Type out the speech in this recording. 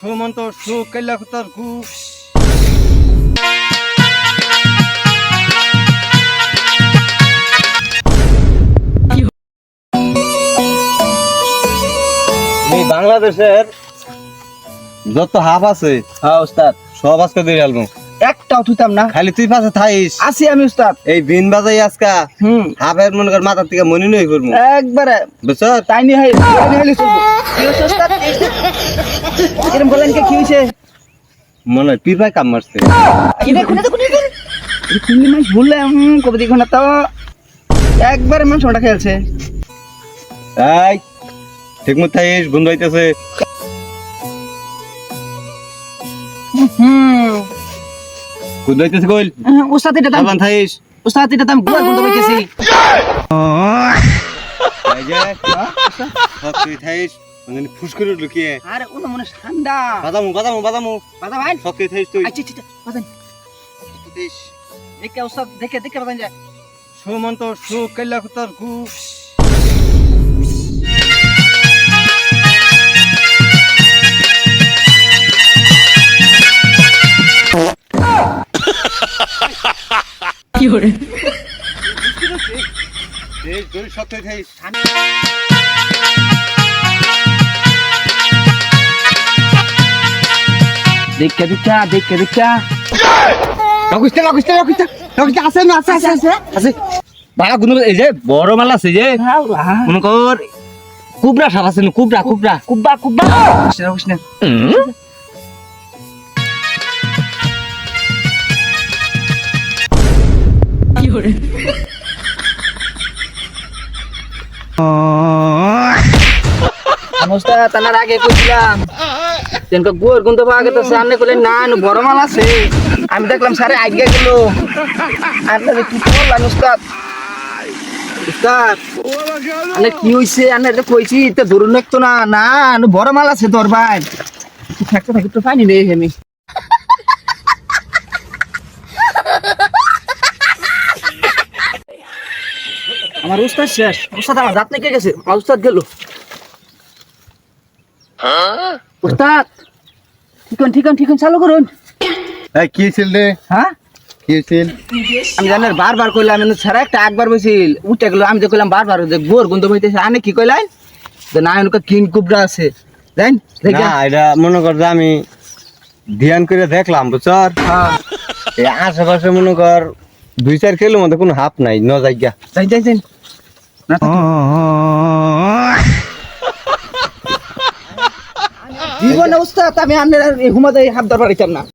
সুমন্ত সু কেল্লা কুতার কু এই বাংলাদেশের যত হাফ আছে হ্যাঁ উস্তাদ সব আজকে দিয়ে আলবো। একটাও থুতাম না। খালি তুই পাশে থাইস আসি আমি উস্তাদ এই বিন বাজাই আজকা হুম। হাফের মনে কর মাথার থেকে মনে নই করব। একবারে। বুঝছ? তাই নিয়ে হাই তাই হচ্ছে উস্তাদ এরকম বলেন কে কি মনে হয় পীর ভাই কাম মারছে। কি হুম কবে দেখো না তো। একবারে খেলছে এই ঠিক মতো বন্ধু হুম। বন্ধু কইল? উস্তাদ এটা দাম উস্তাদ এটা দাম এই যে তুই থাইস। মানে ফুস করে লুকিয়ে আরে ওটা মনে হয় ঠান্ডা বাদামু বাদামু বাদামু বাদা ভাই তুই থাইস তুই আচ্ছা আচ্ছা বাদান থাইস দেখে উস্তাদ দেখে দেখে বাদান যায় সুমন্ত সু কেল্লা কুতার কু এই দুই সব তুই থাইস দেখে দেখে দেখে দেখে রাখিস না রাখিস না আছে না আছে আছে আছে আছে। বাড়া গুনো এই যে বড় মাল আছে যে মনে কর কুবরা সাপ আছে না কুবরা। কুবরা কুব্বা কুব্বা কৃষ্ণ কৃষ্ণ সমস্যা তানার আগে কইছিলাম। তেনকে গোর গুনতে পাওয়া গেছে সামনে কইলেন না বড় মাল আছে। আমি দেখলাম সারে আগে গেল। আপনাদের কি করলাম উস্তাদ? উস্তাদ আনে কি হইছে? আনে এটা কইছি তো ধরুন না না নু বড় মাল আছে তোর ভাই। থাকতে থাকতে তো পানি নেই আমি। আমার উস্তাদ শেষ। উস্তাদ আমার দাঁত নেকে গেছে। আমার উস্তাদ গেল। উস্তাদ ঠিকন ঠিকন ঠিকন চালু করুন। এই কি ছিল রে? হ্যাঁ? কি ছিল আমি জানি বারবার কইলাম আমি সারা একটা একবার বইছিল। উঠে গেল আমি যে কইলাম বারবার যে গোর গন্ধ বইতেছে আনে কি কইলাই যে না এনুকা কিং কুবরা আছে। জান না এটা মনে কর যে আমি ধ্যান করে দেখলাম বুঝছর হ্যাঁ। এই আশেপাশে মনে কর দুই চার কিলো মধ্যে কোনো হাফ নাই ন জায়গা। যাই যাই যাই। না জীবনে অবস্থা আমি আপনার হুমাদাই হাত পারিতাম না।